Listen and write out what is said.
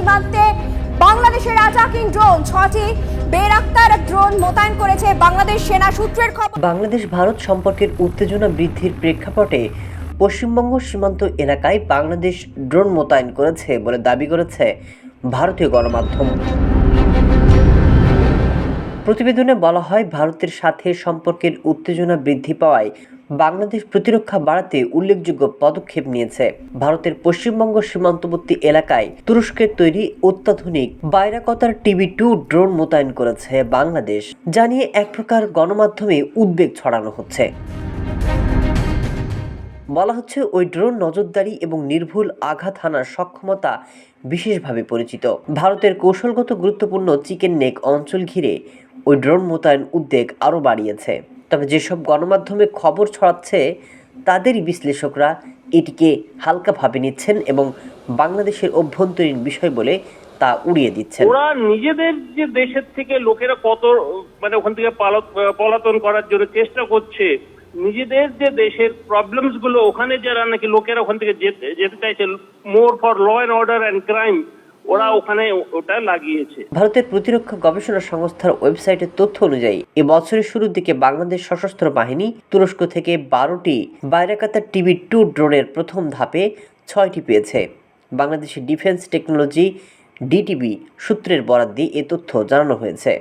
সীমান্তে বাংলাদেশের attacking drone. ছটি বেরাক্তার ড্রোন মোতায়েন করেছে বাংলাদেশ সেনা সূত্রের খবর। বাংলাদেশ ভারত সম্পর্কের উত্তেজনা বৃদ্ধির প্রেক্ষাপটে পশ্চিমবঙ্গ সীমান্ত এলাকায় বাংলাদেশ ড্রোন মোতায়েন করেছে বলে দাবি করেছে ভারতীয় গণমাধ্যম। প্রতিবেদনে বলা হয়, ভারতের সাথে সম্পর্কের উত্তেজনা বৃদ্ধি পাওয়ায় বাংলাদেশ প্রতিরক্ষা বাড়াতে উল্লেখযোগ্য পদক্ষেপ নিয়েছে। ভারতের পশ্চিমবঙ্গ সীমান্তবর্তী এলাকায় তুরস্কের তৈরি অত্যাধুনিক বাইরাকতার টিভি টু ড্রোন মোতায়েন করেছে বাংলাদেশ জানিয়ে এক প্রকার গণমাধ্যমে উদ্বেগ ছড়ানো হচ্ছে। বলা হচ্ছে, ওই ড্রোন নজরদারি এবং নির্ভুল আঘাত হানার সক্ষমতা বিশেষভাবে পরিচিত। ভারতের কৌশলগত গুরুত্বপূর্ণ চিকেন নেক অঞ্চল ঘিরে ওই ড্রোন মোতায়েন উদ্বেগ আরও বাড়িয়েছে। তবে যেসব গণমাধ্যমে খবর ছড়াচ্ছে, তাদেরই বিশ্লেষকরা এটিকে হালকাভাবে নিচ্ছেন এবং বাংলাদেশের অভ্যন্তরীণ বিষয় বলে তা উড়িয়ে দিচ্ছেন। ওরা নিজেদের যে দেশের থেকে লোকেরা কত মানে ওখান থেকে পালা- পলাতন করার জন্য চেষ্টা করছে, নিজেদের যে দেশের প্রবলেমসগুলো, ওখানে যারা নাকি লোকেরা ওখান থেকে যেতে যেতে চাইছে more for law and order and crime ওরা ওখানে ওটা লাগিয়েছে। ভারতের প্রতিরক্ষা গবেষণা সংস্থার ওয়েবসাইটের তথ্য অনুযায়ী, এ বছরের শুরুর দিকে বাংলাদেশ সশস্ত্র বাহিনী তুরস্ক থেকে বারোটি বাইরাকাতার টিভি টু ড্রোনের প্রথম ধাপে ছয়টি পেয়েছে। বাংলাদেশের ডিফেন্স টেকনোলজি ডিটিবি সূত্রের বরাদ দিয়ে এ তথ্য জানানো হয়েছে।